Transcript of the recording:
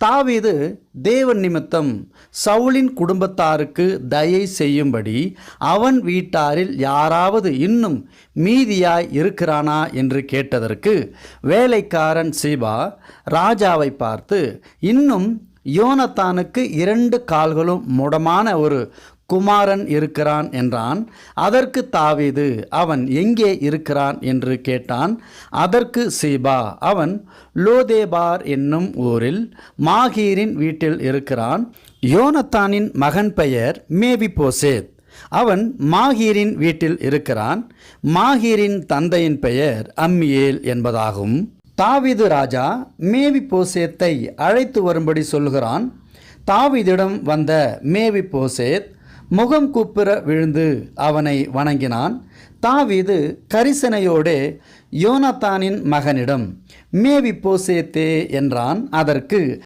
தாவீது தேவன் நிமித்தம் சவுலின் குடும்பத்தாருக்கு தயை செய்யும்படி அவன் வீட்டாரில் யாராவது இன்னும் மீதியாய் இருக்கிறானா என்று கேட்டதற்கு வேலைக்காரன் சீபா ராஜாவை பார்த்து இன்னும் யோனத்தானுக்கு இரண்டு கால்களும் முடமான ஒரு குமாரன் இருக்கிறான் என்றான். அதற்கு தாவீது அவன் எங்கே இருக்கிறான்? என்று கேட்டான். அதற்கு சீபா அவன் லோதேபார் என்னும் ஊரில் மாகீரின் வீட்டில் இருக்கிறான். யோனத்தானின் மகன் பெயர் மேவிபோசேத். அவன் மாகீரின் வீட்டில் இருக்கிறான். மாகீரின் தந்தையின் பெயர் அம்மியேல் என்பதாகும். தாவீது ராஜா மேவி போசேத்தை அழைத்து வரும்படி சொல்கிறான். தாவிதிடம் வந்த மேவி போசேத் முகம் கூப்புற விழுந்து அவனை வணங்கினான். தாவீது கரிசனையோடே யோனத்தானின் மகனிடம் மேவி போசேத்தே என்றான். அதற்கு